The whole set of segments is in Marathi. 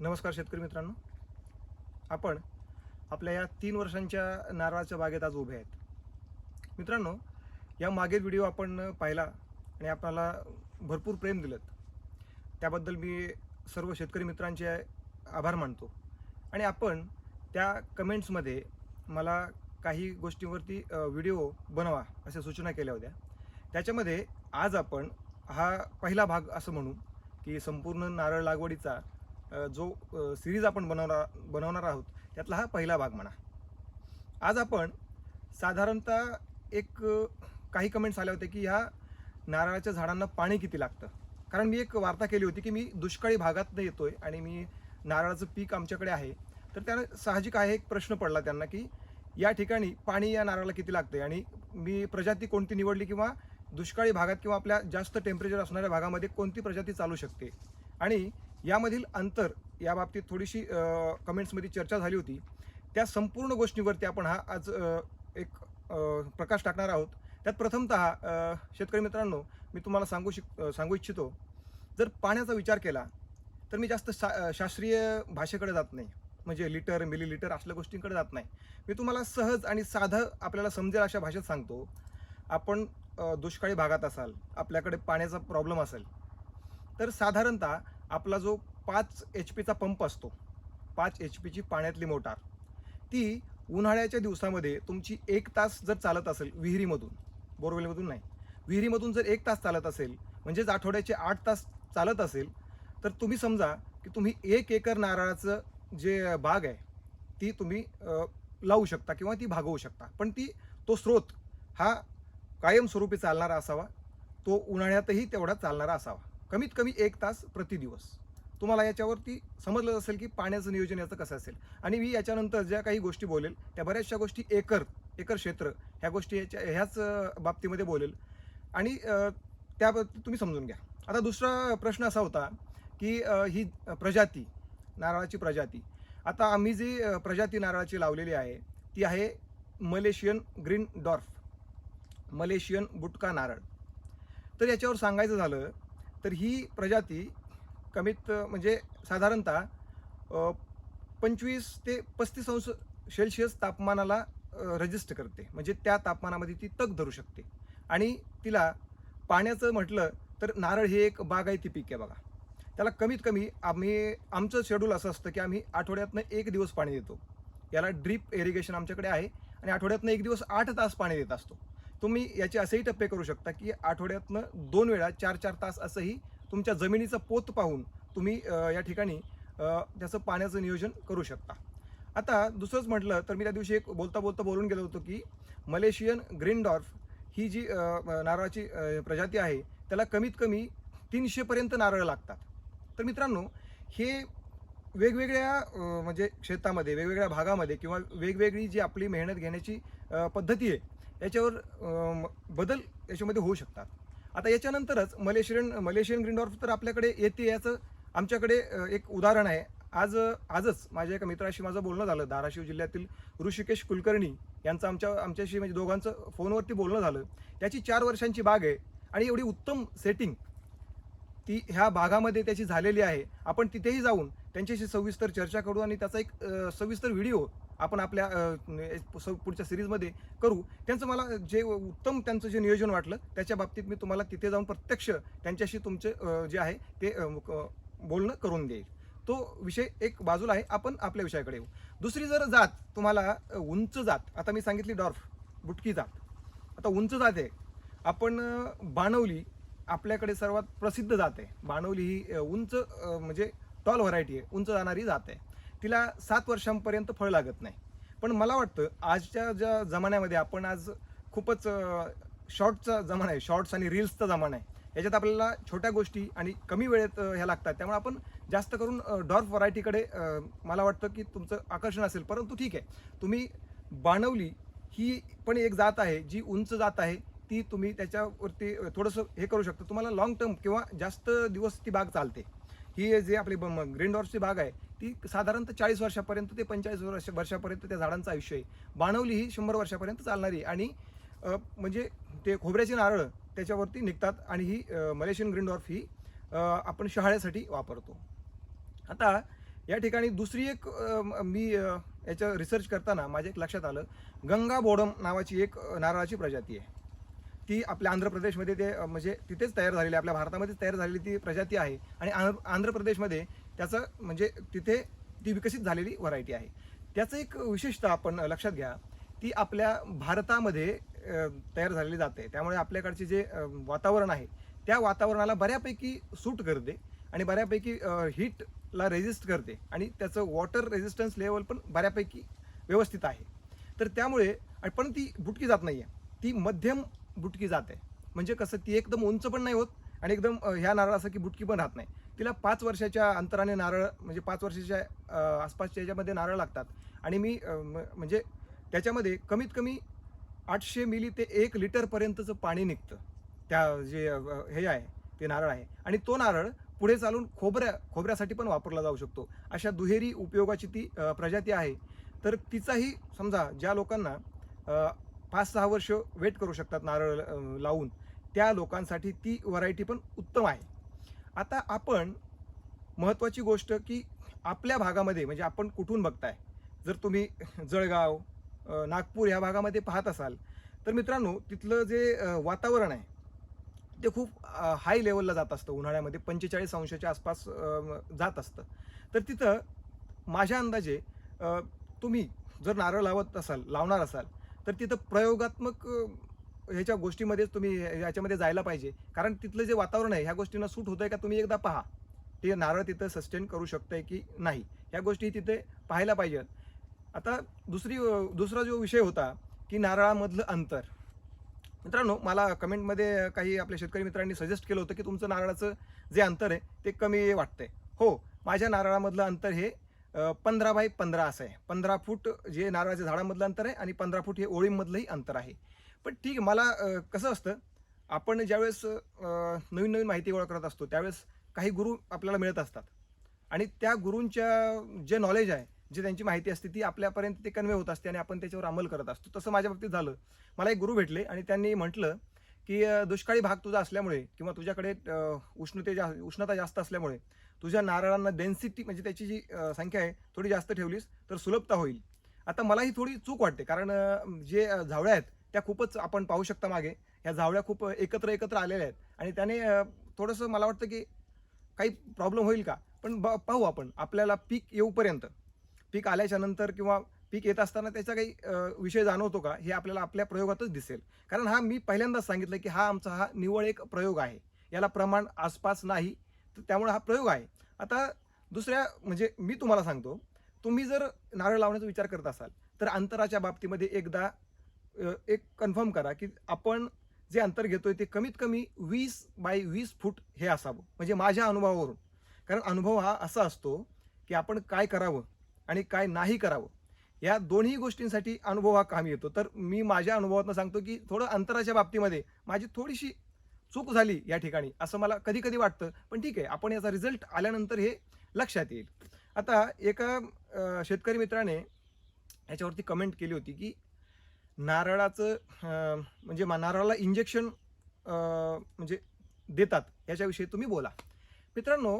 नमस्कार शेतकरी मित्रांनो. आपण आपल्या या तीन वर्षांच्या नारळाच्या बागेत आज उभे आहेत. मित्रांनो या मागील व्हिडिओ आपण पाहिला आणि आपल्याला भरपूर प्रेम दिलं. त्याबद्दल मी सर्व शेतकरी मित्रांचे आभार मानतो. आणि आपण त्या कमेंट्समध्ये मला काही गोष्टींवरती व्हिडिओ बनवा अशा सूचना केल्या होत्या. त्याच्यामध्ये आज आपण हा पहिला भाग असं म्हणू की संपूर्ण नारळ लागवडीचा जो सिरीज आपण बनवणार बनवणार आहोत त्यातला हा पहिला भाग म्हणा. आज आपण साधारणतः एक काही कमेंट्स आल्या होत्या की ह्या नारळाच्या झाडांना पाणी किती लागतं? कारण मी एक वार्ता केली होती की मी दुष्काळी भागातनं येतोय आणि मी नारळाचं पीक आमच्याकडे आहे. तर त्यानं साहजिक आहे एक प्रश्न पडला त्यांना की या ठिकाणी पाणी या नारळाला किती लागते आणि मी प्रजाती कोणती निवडली किंवा दुष्काळी भागात किंवा आपल्या जास्त टेम्परेचर असणाऱ्या भागामध्ये कोणती प्रजाती चालू शकते? आणि यामधील अंतर या बाबतीत थोडीशी कमेंट्समध्ये चर्चा झाली होती. त्या संपूर्ण गोष्टीवरती आपण हा आज एक प्रकाश टाकणार आहोत. त्यात प्रथमतः शेतकरी मित्रांनो मी तुम्हाला सांगू शिक सांगू इच्छितो जर पाण्याचा विचार केला तर मी जास्त शा शास्त्रीय भाषेकडे जात नाही. म्हणजे लिटर मिलीलिटर असल्या गोष्टींकडे जात नाही. मी तुम्हाला सहज आणि साधं आपल्याला समजेल अशा भाषेत सांगतो. आपण दुष्काळी भागात असाल आपल्याकडे पाण्याचा प्रॉब्लेम असेल तर साधारणतः आपला जो पाच एच पीचा पंप असतो पाच एच पीची पाण्यातली मोटार ती उन्हाळ्याच्या दिवसामध्ये तुमची एक तास जर चालत असेल विहिरीमधून बोरवेलमधून नाही विहिरीमधून जर एक तास चालत असेल म्हणजेच आठवड्याचे आठ तास चालत असेल तर तुम्ही समजा की तुम्ही एक एकर नारळाचं जे बाग आहे ती तुम्ही लावू शकता किंवा ती भागवू शकता. पण ती तो स्रोत हा कायमस्वरूपी चालणारा असावा तो उन्हाळ्यातही तेवढा चालणारा असावा. कमीत कमी एक तास प्रतिदिवस. तुम्हाला याच्यावरती समजलं असेल की पाण्याचं नियोजन याचं कसं असेल. आणि मी याच्यानंतर ज्या काही गोष्टी बोलेल त्या बऱ्याचशा गोष्टी एकर एकर क्षेत्र ह्या गोष्टी याच्या ह्याच बाबतीमध्ये बोलेल. आणि अ, त्या तुम्ही समजून घ्या. आता दुसरा प्रश्न असा होता की ही प्रजाती नारळाची प्रजाती. आता आम्ही जी प्रजाती नारळाची लावलेली आहे ती आहे मलेशियन ग्रीन डॉर्फ मलेशियन बुटका नारळ. तर याच्यावर सांगायचं झालं तर ही प्रजाती कमीत म्हणजे साधारणतः पंचवीस ते पस्तीस अंश सेल्शियस तापमानाला रजिस्टर करते. म्हणजे त्या तापमानामध्ये ती तग धरू शकते. आणि तिला पाण्याचं म्हटलं तर नारळ हे एक बागायती पीक आहे बघा. त्याला कमीत कमी आम्ही आमचं शेड्यूल असं असतं की आम्ही आठवड्यातनं एक दिवस पाणी देतो. याला ड्रीप इरिगेशन आमच्याकडे आहे आणि आठवड्यातनं एक दिवस आठ तास पाणी देत असतो. तुम्ही याचे असेही टप्पे करू शकता की आठवड्यातनं दोन वेळा चार चार तास असंही तुमच्या जमिनीचा पोत पाहून तुम्ही या ठिकाणी त्याचं पाण्याचं नियोजन करू शकता. आता दुसरंच म्हटलं तर मी त्या दिवशी एक बोलता बोलता बोलून गेलो होतो की मलेशियन ग्रीनडॉर्फ ही जी नारळाची प्रजाती आहे त्याला कमीत कमी तीनशेपर्यंत नारळ लागतात. तर मित्रांनो हे वेगवेगळ्या म्हणजे क्षेत्रामध्ये वेगवेगळ्या भागामध्ये किंवा वेगवेगळी जी आपली मेहनत घेण्याची पद्धती आहे याच्यावर बदल याच्यामध्ये होऊ शकतात. आता याच्यानंतरच मलेशियन मलेशियन ग्रीनडॉर्फ तर आपल्याकडे येते याचं आमच्याकडे एक उदाहरण आहे. आज आजच माझ्या एका मित्राशी माझं बोलणं झालं धाराशिव जिल्ह्यातील ऋषिकेश कुलकर्णी यांचं आमच्या आमच्याशी म्हणजे दोघांचं फोनवरती बोलणं झालं. त्याची चार वर्षांची बाग आहे आणि एवढी उत्तम सेटिंग ती ह्या भागामध्ये त्याची झालेली आहे. आपण तिथेही जाऊन त्यांच्याशी सविस्तर चर्चा करू आणि त्याचा एक सविस्तर व्हिडिओ आपण आपल्या म्हणजे स- पुढच्या सिरीजमध्ये करू. त्यांचं मला जे उत्तम त्यांचं जे नियोजन वाटलं त्याच्या बाबतीत मी तुम्हाला तिथे जाऊन प्रत्यक्ष त्यांच्याशी तुमचे जे आहे ते बोलणं करून देईल. तो विषय एक बाजूला आहे. आपण आपल्या विषयाकडे येऊ. दुसरी जर जात तुम्हाला उंच जात आता मी सांगितली डॉर्फ बुटकी जात. आता उंच जात आहे. आपण बाणवली आपल्याकडे सर्वात प्रसिद्ध जात आहे. बाणवली ही उंच म्हणजे टॉल व्हरायटी आहे. उंच जाणारी जात आहे. तिला सात वर्षांपर्यंत फळ लागत नाही. पण मला वाटतं आजच्या ज्या जमान्यामध्ये आपण आज खूपच शॉर्टचा जमाना आहे शॉर्ट्स आणि रील्सचा जमाना आहे याच्यात आपल्याला छोट्या गोष्टी आणि कमी वेळेत ह्या लागतात. त्यामुळे आपण जास्त करून डॉर्फ व्हरायटीकडे मला वाटतं की तुमचं आकर्षण असेल. परंतु ठीक आहे तुम्ही बाणवली ही पण एक जात आहे जी उंच जात आहे ती तुम्ही त्याच्यावरती थोडंसं हे करू शकता. तुम्हाला लॉंग टर्म किंवा जास्त दिवस ती बाग चालते. ही जे आपली ग्रीन डॉर्फची बाग आहे ती साधारणतः चाळीस वर्षापर्यंत ते पंचेचाळीस वर्ष वर्षापर्यंत त्या झाडांचं आयुष्य आहे. बाणवली ही शंभर वर्षापर्यंत चालणारी आणि म्हणजे ते खोबऱ्याची नारळ त्याच्यावरती निघतात आणि ही मलेशियन ग्रीन डॉर्फ ही आपण शहाळ्यासाठी वापरतो. आता या ठिकाणी दुसरी एक मी याचं रिसर्च करताना माझ्या एक लक्षात आलं. गंगा बोडम नावाची एक नारळाची प्रजाती आहे. ती आपल्या आंध्र प्रदेशमध्ये ते म्हणजे तिथेच तयार झालेली आहे, आपल्या भारतामध्येच तयार झालेली ती प्रजाती आहे. आणि आंध्र प्रदेशमध्ये त्याचं म्हणजे तिथे ती विकसित झालेली व्हरायटी आहे. त्याचं एक विशेषतः आपण लक्षात घ्या ती आपल्या भारतामध्ये तयार झालेली जाते. त्यामुळे आपल्याकडचे जे वातावरण आहे त्या वातावरणाला बऱ्यापैकी सूट करते आणि बऱ्यापैकी हीटला रेजिस्ट करते आणि त्याचं वॉटर रेजिस्टन्स लेवल पण बऱ्यापैकी व्यवस्थित आहे. तर त्यामुळे पण ती बुटकी जात नाही आहे ती मध्यम बुटकी जात. आहे म्हणजे कसं ती एकदम उंच पण नाही होत आणि एकदम ह्या नारळ असं की बुटकी पण राहत नाही. तिला पाच वर्षाच्या अंतराने नारळ म्हणजे पाच वर्षाच्या आसपासच्या याच्यामध्ये नारळ लागतात. आणि मी म- म्हणजे त्याच्यामध्ये कमीत कमी आठशे मिली ते एक लिटरपर्यंतचं पाणी निघतं. त्या जे हे आहे ते नारळ आहे. आणि तो नारळ पुढे चालून खोबऱ्या खोबऱ्यासाठी पण वापरला जाऊ शकतो. अशा दुहेरी उपयोगाची ती प्रजाती आहे. तर तिचाही समजा ज्या लोकांना पाच सहा वर्ष वेट करू शकतात नारळ लावून. त्या लोकांसाठी ती व्हरायटी पण उत्तम आहे. आता आपण महत्त्वाची गोष्ट की आपल्या भागामध्ये म्हणजे आपण कुठून बघताय? जर तुम्ही जळगाव नागपूर ह्या भागामध्ये पाहत असाल तर मित्रांनो तिथलं जे वातावरण आहे ते खूप हाय लेवलला जात असतं. उन्हाळ्यामध्ये पंचेचाळीस अंशाच्या आसपास जात असतं. तर तिथं माझ्या अंदाजे तुम्ही जर नारळ लावत असाल लावणार असाल तर तिथं प्रयोगात्मक ह्याच्या गोष्टीमध्येच तुम्ही याच्यामध्ये जायला पाहिजे. कारण तिथलं जे वातावरण आहे ह्या गोष्टींना सूट होतं आहे का तुम्ही एकदा पहा. ते नारळ तिथं सस्टेन करू शकतंय की नाही? ह्या गोष्टी तिथे पाहायला पाहिजेत आता दुसरी दुसरा जो विषय होता की नारळामधलं अंतर. मित्रांनो मला कमेंटमध्ये काही आपल्या शेतकरी मित्रांनी सजेस्ट केलं होतं की तुमचं नारळाचं जे अंतर आहे ते कमी वाटतंय. हो माझ्या नारळामधलं अंतर हे पंधरा बाय पंधरा असं आहे. पंधरा फूट जे नारळाच्या झाडामधलं अंतर आहे आणि पंधरा फूट हे ओळीमधलंही अंतर आहे. पण ठीक आहे मला कसं असतं आपण ज्यावेळेस नवीन नवीन माहिती गोळा करत असतो त्यावेळेस काही गुरु आपल्याला मिळत असतात. आणि त्या गुरूंच्या जे नॉलेज आहे जे त्यांची माहिती असते ती आपल्यापर्यंत ते कन्वे होत असते आणि आपण त्याच्यावर अंमल करत असतो. तसं माझ्या बाबतीत झालं. मला एक गुरु भेटले आणि त्यांनी म्हटलं की दुष्काळी भाग तुझा असल्यामुळे किंवा तुझ्याकडे उष्णते जा उष्णता जास्त असल्यामुळे तुझ्या नारळांना डेन्सिटी म्हणजे त्याची जी संख्या आहे थोडी जास्त ठेवलीस तर सुलभता होईल. आता मला ही थोडी चूक वाटते कारण जे झावळ्या आहेत त्या खूपच आपण पाहू शकता मागे. ह्या झावळ्या खूप एकत्र एकत्र आलेल्या आहेत. आणि त्याने थोडंसं मला वाटतं की काही प्रॉब्लेम होईल का? पण ब पाहू आपण आपल्याला पीक येऊपर्यंत. पीक आल्याच्यानंतर किंवा पीक येत असताना त्याचा काही विषय जाणवतो का? हे आपल्याला आपल्या प्रयोगातच दिसेल. कारण हा मी पहिल्यांदाच सांगितलं की हा आमचा हा निवळ एक प्रयोग आहे. याला प्रमाण आसपास नाही तर त्यामुळे हा प्रयोग आहे. आता दुसऱ्या म्हणजे मी तुम्हाला सांगतो तुम्ही जर नारळ लावण्याचा विचार करत असाल तर अंतराच्या बाबतीमध्ये एकदा एक कन्फर्म करा की आपण जे अंतर घेतोय ते कमीत कमी वीस बाय वीस फूट हे असावं. म्हणजे माझ्या अनुभवावरून. कारण अनुभव हा असा असतो की आपण काय करावं आणि काय नाही करावं. या दोन्ही गोष्टींसाठी अनुभव हा कामी येतो. तर मी माझ्या अनुभवातून सांगतो की थोडं अंतराच्या बाबतीमध्ये माझी थोडीशी चूक झाली या ठिकाणी असं मला कधी कधी वाटतं. पण ठीक आहे आपण याचा रिझल्ट आल्यानंतर हे लक्षात येईल. आता एका शेतकरी मित्राने याच्यावरती कमेंट केली होती की नारळाचं म्हणजे नारळाला इंजेक्शन म्हणजे देतात याच्याविषयी तुम्ही बोला. मित्रांनो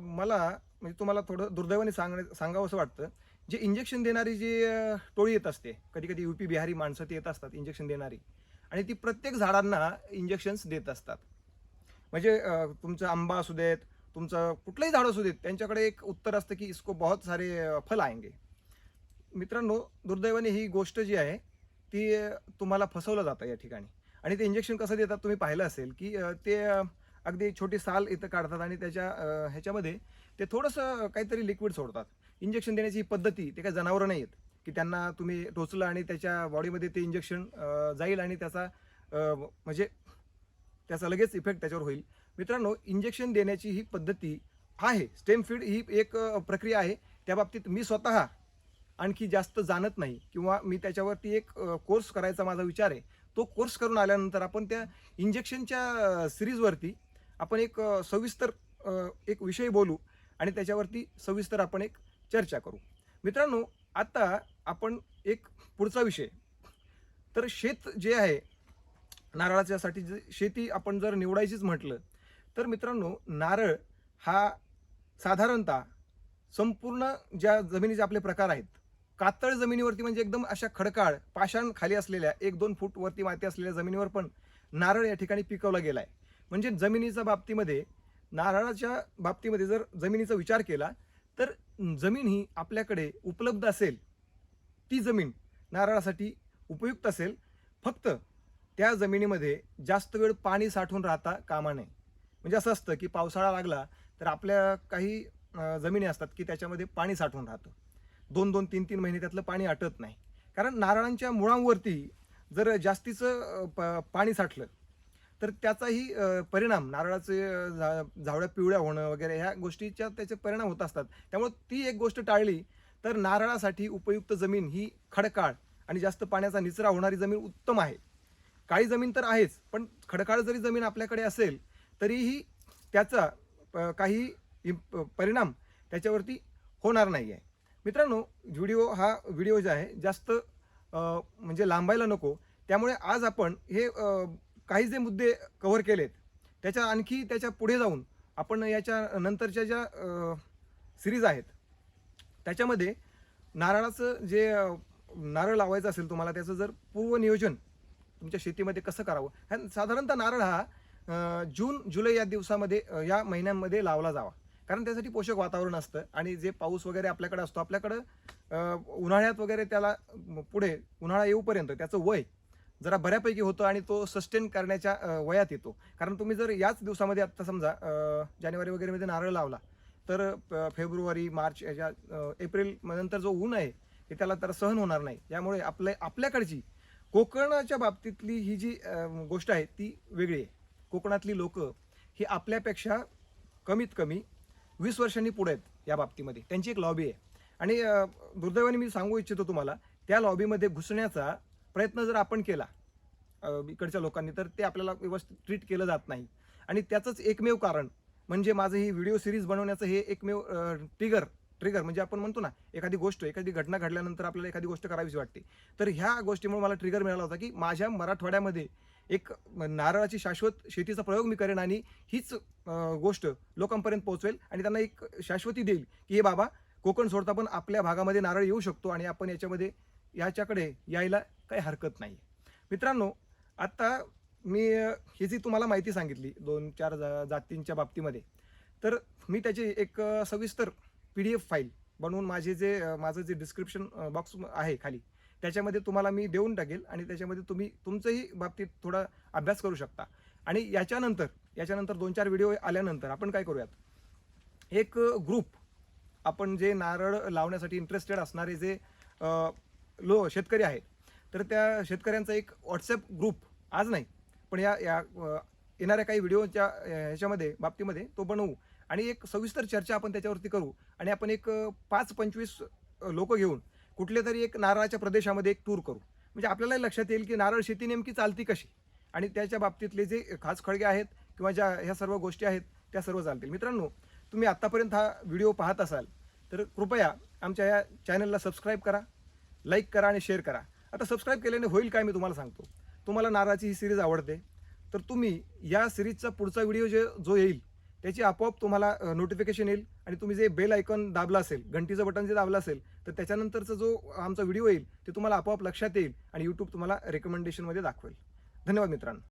मला म्हणजे तुम्हाला थोडं दुर्दैवाने सांगणे सांगावं असं वाटतं जे इंजेक्शन देणारी जी टोळी येत असते कधी कधी युपी बिहारी माणसं ती येत असतात इंजेक्शन देणारी. आणि ती प्रत्येक झाडांना इंजेक्शन्स देत असतात. म्हणजे तुमचं आंबा असू देत तुमचं कुठलंही झाड असू देत त्यांच्याकडे एक उत्तर असतं की इसको बहुत सारे फल आएंगे. मित्रांनो दुर्दैवाने ही गोष्ट जी आहे ती तुम्हाला फसवलं जातं या ठिकाणी. आणि ते इंजेक्शन कसं देतात तुम्ही पाहिलं असेल की ते अगदी छोटी साल इथं काढतात आणि त्याच्या ह्याच्यामध्ये ते थोडंसं काहीतरी लिक्विड सोडतात. इंजेक्शन देण्याची ही पद्धती ते काही जनावरं नाही आहेत की त्यांना तुम्ही टोचलं आणि त्याच्या बॉडीमध्ये ते इंजेक्शन जाईल आणि त्याचा म्हणजे त्याचा लगेच इफेक्ट त्याच्यावर होईल. मित्रांनो इंजेक्शन देण्याची ही पद्धती आहे. स्टेम फीड ही एक प्रक्रिया आहे. त्या बाबतीत मी स्वतः आणखी जास्त जाणत नाही किंवा मी त्याच्यावरती एक कोर्स करायचा माझा विचार आहे. तो कोर्स करून आल्यानंतर आपण त्या इंजेक्शनच्या सिरीजवरती आपण एक सविस्तर एक विषय बोलू आणि त्याच्यावरती सविस्तर आपण एक चर्चा करू. मित्रांनो आता आपण एक पुढचा विषय. तर शेत जे आहे नारळाच्यासाठी जे शेती आपण जर निवडायचीच म्हटलं तर मित्रांनो नारळ हा साधारणतः संपूर्ण ज्या जमिनीचे आपले प्रकार आहेत कातळ जमिनीवरती म्हणजे एकदम अशा खडकाळ पाषाण खाली असलेल्या एक दोन फूट वरती माती असलेल्या जमिनीवर पण नारळ या ठिकाणी पिकवला गेला आहे. म्हणजे जमिनीच्या बाबतीमध्ये नारळाच्या बाबतीमध्ये जर जमिनीचा विचार केला तर जमीन ही आपल्याकडे उपलब्ध असेल ती जमीन नारळासाठी उपयुक्त असेल. फक्त त्या जमिनीमध्ये जास्त वेळ पाणी साठवून राहता कामा नये. म्हणजे असं असतं की पावसाळा लागला तर आपल्या काही जमिनी असतात की त्याच्यामध्ये पाणी साठवून राहतं. दोन दोन तीन तीन महिने त्यातलं पाणी आटत नाही. कारण नारळांच्या मुळांवरती जर जास्तीचं प- पाणी साठलं तर त्याचाही परिणाम नारळाचे अं, झा- पिवळ्या होणं वगैरे ह्या गोष्टीच्या त्याचे परिणाम होत असतात. त्यामुळे ती एक गोष्ट टाळली तर नारळासाठी उपयुक्त जमीन ही खडकाळ आणि जास्त पाण्याचा निचरा होणारी जमीन उत्तम आहे. काळी जमीन तर आहेच पण खडकाळ जरी जमीन आपल्याकडे असेल तरीही त्याचा काही परिणाम त्याच्यावरती होणार नाही आहे मित्रांनो व्हिडिओ हा व्हिडिओ जो आहे जास्त म्हणजे लांबायला नको. त्यामुळे आज आपण हे काही जे मुद्दे कव्हर केलेत त्याच्या आणखी त्याच्या पुढे जाऊन आपण याच्या नंतरच्या ज्या सिरीज आहेत त्याच्यामध्ये नारळाचं जे नारळ लावायचं असेल तुम्हाला त्याचं जर पूर्वनियोजन तुमच्या शेतीमध्ये कसं करावं? ह्या साधारणतः नारळ हा जून जुलै या दिवसामध्ये या महिन्यांमध्ये लावला जावा. कारण त्यासाठी पोषक वातावरण असतं आणि जे पाऊस वगैरे आपल्याकडे असतो आपल्याकडं उन्हाळ्यात वगैरे त्याला पुढे उन्हाळा येऊपर्यंत त्याचं वय जरा बऱ्यापैकी होतं आणि तो सस्टेन करण्याच्या वयात येतो. कारण तुम्ही जर याच दिवसामध्ये आत्ता समजा जानेवारी वगैरेमध्ये नारळ लावला तर फेब्रुवारी मार्च याच्या एप्रिल नंतर जो ऊन आहे हे त्याला तर सहन होणार नाही. यामुळे आपल्या आपल्याकडची कोकणाच्या बाबतीतली ही जी गोष्ट आहे ती वेगळी आहे. कोकणातली लोक ही आपल्यापेक्षा कमीत कमी वीस वर्षांनी पुढे आहेत या बाबतीमध्ये. त्यांची एक लॉबी आहे. आणि दुर्दैवाने मी सांगू इच्छितो तुम्हाला त्या लॉबीमध्ये घुसण्याचा प्रयत्न जर आपण केला इकडच्या लोकांनी तर ते आपल्याला व्यवस्थित ट्रीट केलं जात नाही. आणि त्याचंच एकमेव कारण म्हणजे माझं ही व्हिडिओ सिरीज बनवण्याचं हे एकमेव ट्रिगर ट्रिगर म्हणजे आपण म्हणतो ना एखादी गोष्ट एखादी घटना घडल्यानंतर आपल्याला एखादी गोष्ट करावीशी वाटते. तर ह्या गोष्टीमुळे मला ट्रिगर मिळाला होता की माझ्या मराठवाड्यामध्ये एक नारळाची शाश्वत शेतीचा प्रयोग मी करेन आणि हीच गोष्ट लोकांपर्यंत पोहोचवेल आणि त्यांना एक शाश्वती देईल की हे बाबा कोकण सोडता पण आपल्या भागामध्ये नारळ येऊ शकतो आणि आपण याच्यामध्ये याच्याकडे यायला काही हरकत नाही मित्रांनो आत्ता मी ही जी तुम्हाला माहिती सांगितली दोन चार जा जातींच्या बाबतीमध्ये तर मी त्याची एक सविस्तर पी डी एफ फाईल बनवून माझे जे माझं जे डिस्क्रिप्शन बॉक्स आहे खाली त्याच्यामध्ये तुम्हाला मी देऊन टाकेल आणि त्याच्यामध्ये तुम्ही तुमचंही बाबतीत थोडा अभ्यास करू शकता. आणि याच्यानंतर याच्यानंतर दोन चार व्हिडिओ आल्यानंतर आपण काय करूयात? एक ग्रुप आपण जे नारळ लावण्यासाठी इंटरेस्टेड असणारे जे लो शेतकरी आहेत तर त्या शेतकऱ्यांचा एक व्हॉट्सॲप ग्रुप आज नाही पण या या येणाऱ्या काही व्हिडिओच्या ह्याच्यामध्ये बाबतीमध्ये तो बनवू. आणि एक सविस्तर चर्चा आपण त्याच्यावरती करू. आणि आपण एक पाच पंचवीस लोक घेऊन कुठल्या तरी एक नारळाच्या प्रदेशामध्ये एक टूर करू. म्हणजे आपल्याला लक्षात येईल की नारळ शेती नेमकी चालती कशी? आणि त्याच्या बाबतीतले जे खास खळगे आहेत किंवा ज्या ह्या सर्व गोष्टी आहेत त्या सर्व चालतील. मित्रांनो तुम्ही आत्तापर्यंत हा व्हिडिओ पाहत असाल तर कृपया आमच्या या चॅनलला सबस्क्राईब करा लाईक करा आणि शेअर करा. आता सबस्क्राईब केल्याने होईल काय मी तुम्हाला सांगतो. तुम्हाला नारळाची ही सिरीज आवडते तर तुम्ही या सिरीजचा पुढचा व्हिडिओ जे जो येईल त्याची आपोआप तुम्हाला नोटिफिकेशन येईल आणि तुम्ही जे बेल आयकॉन दाबला असेल घंटीचं बटन जे दाबलं असेल तर त्याच्यानंतरचा जो आमचा व्हिडिओ येईल ते तुम्हाला आपोआप लक्षात येईल आणि यूट्यूब तुम्हाला रेकमेंडेशनमध्ये दाखवेल. धन्यवाद मित्रांनो.